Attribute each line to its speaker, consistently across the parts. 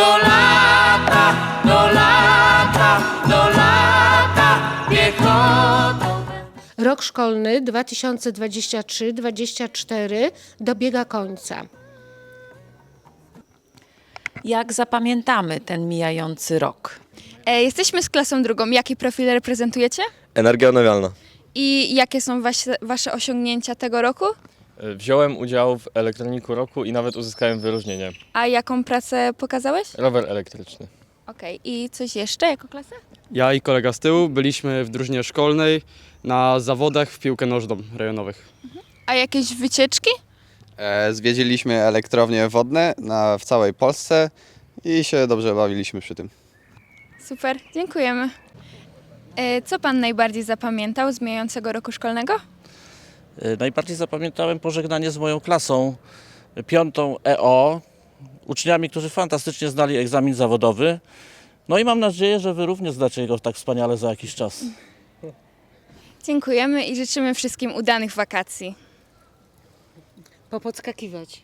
Speaker 1: do lata, do lata, do lata, piechotą.
Speaker 2: Rok szkolny 2023-2024 dobiega końca.
Speaker 3: Jak zapamiętamy ten mijający rok?
Speaker 4: E, jesteśmy z klasą drugą. Jaki profil reprezentujecie?
Speaker 5: Energia odnawialna.
Speaker 4: I jakie są wasze, wasze osiągnięcia tego roku?
Speaker 6: Wziąłem udział w elektroniku roku i nawet uzyskałem wyróżnienie.
Speaker 4: A jaką pracę pokazałeś?
Speaker 6: Rower elektryczny.
Speaker 4: Okej, i coś jeszcze jako klasa?
Speaker 7: Ja i kolega z tyłu byliśmy w drużynie szkolnej na zawodach w piłkę nożną rejonowych.
Speaker 4: A jakieś wycieczki?
Speaker 8: E, Zwiedziliśmy elektrownie wodne na, w całej Polsce i się dobrze bawiliśmy przy tym.
Speaker 4: Super, dziękujemy. E, co pan najbardziej zapamiętał z mijającego roku szkolnego?
Speaker 9: Y, Najbardziej zapamiętałem pożegnanie z moją klasą, y, piątą EO, uczniami, którzy fantastycznie znali egzamin zawodowy. No i mam nadzieję, że Wy również zdacie go tak wspaniale za jakiś czas.
Speaker 4: Dziękujemy i życzymy wszystkim udanych wakacji.
Speaker 2: Popodskakiwać.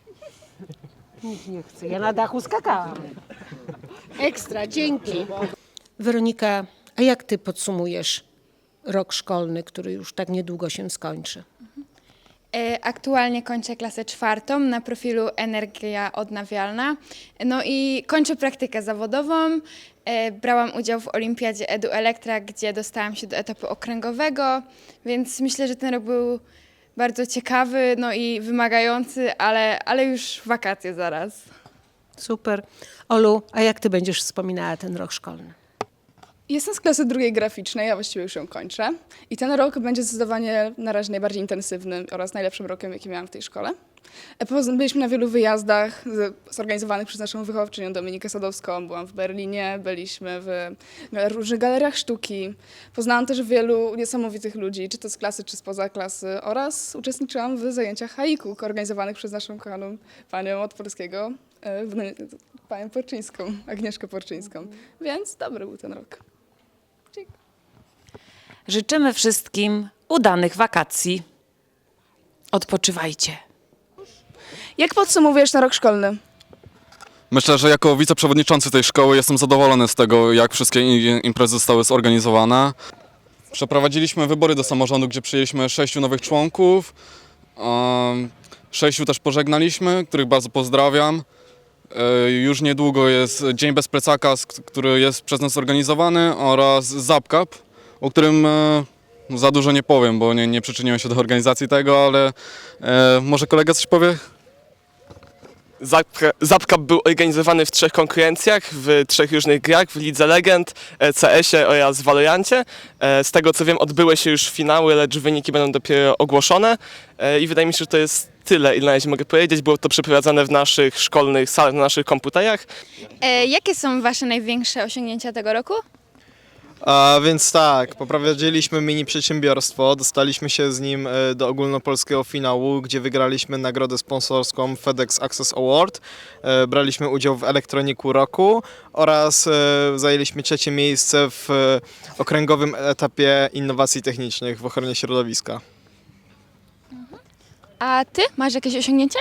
Speaker 2: Nikt nie chce. Ja na dachu skakałam. Ekstra, dzięki. Weronika, a jak ty podsumujesz rok szkolny, który już tak niedługo się skończy?
Speaker 4: E, Aktualnie kończę klasę czwartą na profilu energia odnawialna. No i kończę praktykę zawodową. E, Brałam udział w olimpiadzie Edu Elektra, gdzie dostałam się do etapu okręgowego, więc myślę, że ten rok był bardzo ciekawy, no i wymagający, ale, ale już wakacje zaraz.
Speaker 2: Super. Olu, a jak ty będziesz wspominała ten rok szkolny?
Speaker 10: Jestem z klasy drugiej graficznej, ja właściwie już ją kończę. I ten rok będzie zdecydowanie na razie najbardziej intensywnym oraz najlepszym rokiem, jaki miałam w tej szkole. E, byliśmy na wielu wyjazdach zorganizowanych przez naszą wychowawczynią Dominikę Sadowską. Byłam w Berlinie, byliśmy w różnych galeriach sztuki. Poznałam też wielu niesamowitych ludzi, czy to z klasy, czy spoza klasy. Oraz uczestniczyłam w zajęciach haiku organizowanych przez naszą kochaną panią od polskiego, e, panią Porczyńską, Agnieszkę Porczyńską. Więc dobry był ten rok.
Speaker 3: Życzymy wszystkim udanych wakacji. Odpoczywajcie.
Speaker 10: Jak podsumowujesz ten rok szkolny?
Speaker 11: Myślę, że jako wiceprzewodniczący tej szkoły jestem zadowolony z tego, jak wszystkie i- imprezy zostały zorganizowane. Przeprowadziliśmy wybory do samorządu, gdzie przyjęliśmy sześciu nowych członków. Um, sześciu też pożegnaliśmy, których bardzo pozdrawiam. E, Już niedługo jest Dzień Bez Plecaka, który jest przez nas organizowany oraz Zapkap, o którym e, za dużo nie powiem, bo nie, nie przyczyniłem się do organizacji tego, ale e, może kolega coś powie?
Speaker 5: Zapkap był organizowany w trzech konkurencjach, w trzech różnych grach, w Lidze Legend, CS-ie oraz Valorancie. Z tego co wiem odbyły się już finały, lecz wyniki będą dopiero ogłoszone i wydaje mi się, że to jest tyle, ile na razie mogę powiedzieć. Było to przeprowadzane w naszych szkolnych salach, na naszych komputerach.
Speaker 4: E, jakie są wasze największe osiągnięcia tego roku?
Speaker 8: A więc tak, poprowadziliśmy mini przedsiębiorstwo, dostaliśmy się z nim e, do ogólnopolskiego finału, gdzie wygraliśmy nagrodę sponsorską FedEx Access Award. E, Braliśmy udział w elektroniku roku oraz e, zajęliśmy trzecie miejsce w e, okręgowym etapie innowacji technicznych w ochronie środowiska.
Speaker 4: A ty masz jakieś osiągnięcia?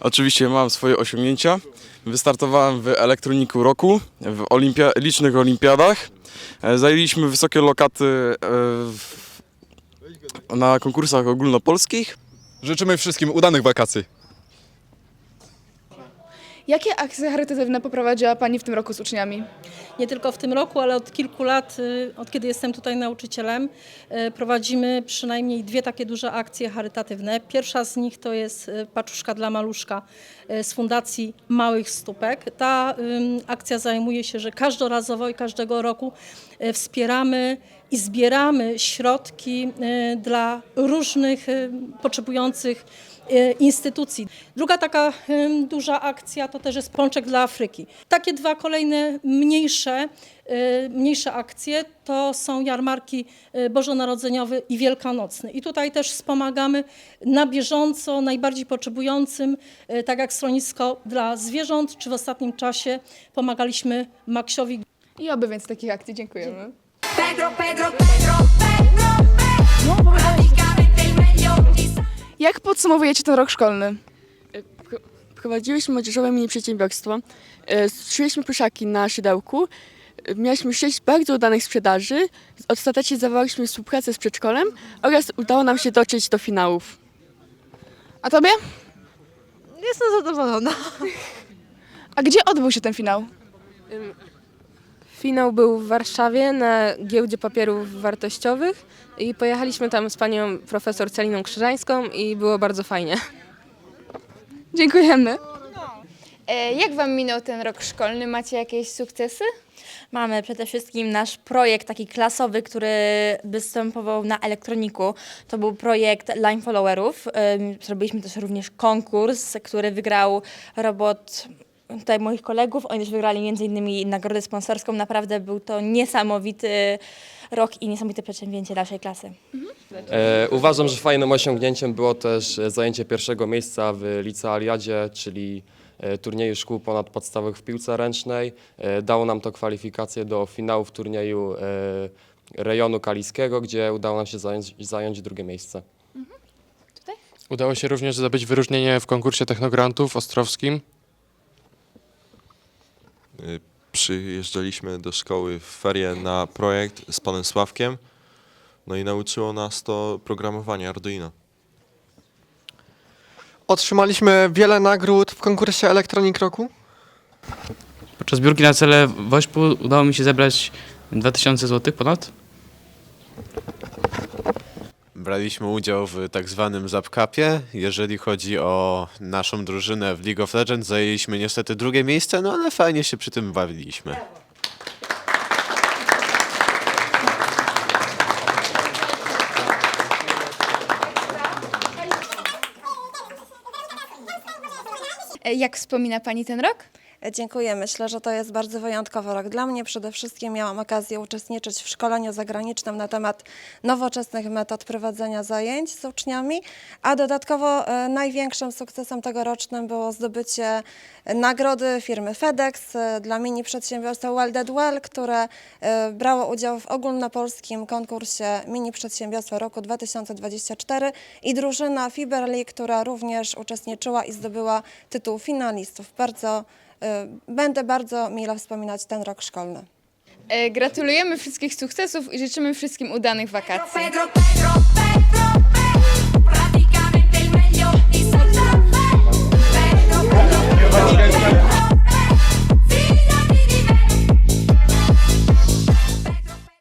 Speaker 11: Oczywiście mam swoje osiągnięcia. Wystartowałem w elektroniku roku, w olimpia- licznych olimpiadach. E, Zajęliśmy wysokie lokaty e, w- na konkursach ogólnopolskich. Życzymy wszystkim udanych wakacji.
Speaker 10: Jakie akcje charytatywne poprowadziła Pani w tym roku z uczniami?
Speaker 12: nie tylko w tym roku, ale od kilku lat, y, od kiedy jestem tutaj nauczycielem, y, prowadzimy przynajmniej dwie takie duże akcje charytatywne. Pierwsza z nich to jest y, Paczuszka dla Maluszka z Fundacji Małych Stópek. Ta akcja zajmuje się, że każdorazowo i każdego roku wspieramy i zbieramy środki y, dla różnych y, potrzebujących e, instytucji. Druga taka duża akcja to też jest Pączek dla Afryki. Takie dwa kolejne mniejsze, e, mniejsze akcje to są jarmarki e, bożonarodzeniowy i wielkanocny. I tutaj też wspomagamy na bieżąco najbardziej potrzebującym, e, tak jak schronisko dla zwierząt, czy w ostatnim czasie pomagaliśmy Maksiowi
Speaker 10: I oby więcej takich akcji. Dziękujemy.
Speaker 1: Di
Speaker 10: Jak podsumowujecie ten rok szkolny?
Speaker 13: prowadziłyśmy młodzieżowe mini przedsiębiorstwo. E, Szyliśmy pluszaki na szydełku. E, Mieliśmy sześć bardzo udanych sprzedaży. Ostatecznie zawarliśmy współpracę z przedszkolem oraz udało nam się dotrzeć do finałów. A tobie?
Speaker 14: Jestem zadowolona.
Speaker 13: A gdzie odbył się ten finał?
Speaker 14: Finał był w Warszawie na giełdzie papierów wartościowych i pojechaliśmy tam z panią profesor Celiną Krzyżańską i było bardzo fajnie.
Speaker 13: Dziękujemy.
Speaker 4: E, Jak Wam minął ten rok szkolny? Macie jakieś sukcesy?
Speaker 15: Mamy przede wszystkim nasz projekt taki klasowy, który występował na elektroniku. To był projekt line followerów. Ym, Zrobiliśmy też również konkurs, który wygrał robot tutaj moich kolegów. Oni też wygrali między innymi nagrodę sponsorską. Naprawdę był to niesamowity rok i niesamowite przedsięwzięcie naszej klasy.
Speaker 6: E, uważam, że fajnym osiągnięciem było też e, zajęcie pierwszego miejsca w licealiadzie, czyli e, turnieju szkół ponadpodstawowych w piłce ręcznej. E, dało nam to kwalifikacje do finału w turnieju e, rejonu kaliskiego, gdzie udało nam się zająć, zająć drugie miejsce.
Speaker 16: Udało się również zdobyć wyróżnienie w konkursie technograntów ostrowskim.
Speaker 17: Y, Przyjeżdżaliśmy do szkoły w ferie na projekt z panem Sławkiem, no i nauczyło nas to programowanie Arduino.
Speaker 8: Otrzymaliśmy wiele nagród w konkursie Elektronik Roku.
Speaker 18: Podczas zbiórki na cele WOŚP udało mi się zebrać 2000 zł ponad.
Speaker 17: Braliśmy udział w tak zwanym Zapkapie. Jeżeli chodzi o naszą drużynę w League of Legends, zajęliśmy niestety drugie miejsce, no ale fajnie się przy tym bawiliśmy.
Speaker 4: Jak wspomina Pani ten rok?
Speaker 15: Dziękuję. Myślę, że to jest bardzo wyjątkowy rok dla mnie. Przede wszystkim miałam okazję uczestniczyć w szkoleniu zagranicznym na temat nowoczesnych metod prowadzenia zajęć z uczniami, a dodatkowo e, największym sukcesem tegorocznym było zdobycie nagrody firmy FedEx e, dla mini przedsiębiorstwa Welded Well, które e, brało udział w ogólnopolskim konkursie mini przedsiębiorstwa roku 2024 i drużyna Fiberly, która również uczestniczyła i zdobyła tytuł finalistów. Bardzo e, Będę bardzo mile wspominać ten rok szkolny.
Speaker 4: E, Gratulujemy wszystkich sukcesów i życzymy wszystkim udanych wakacji.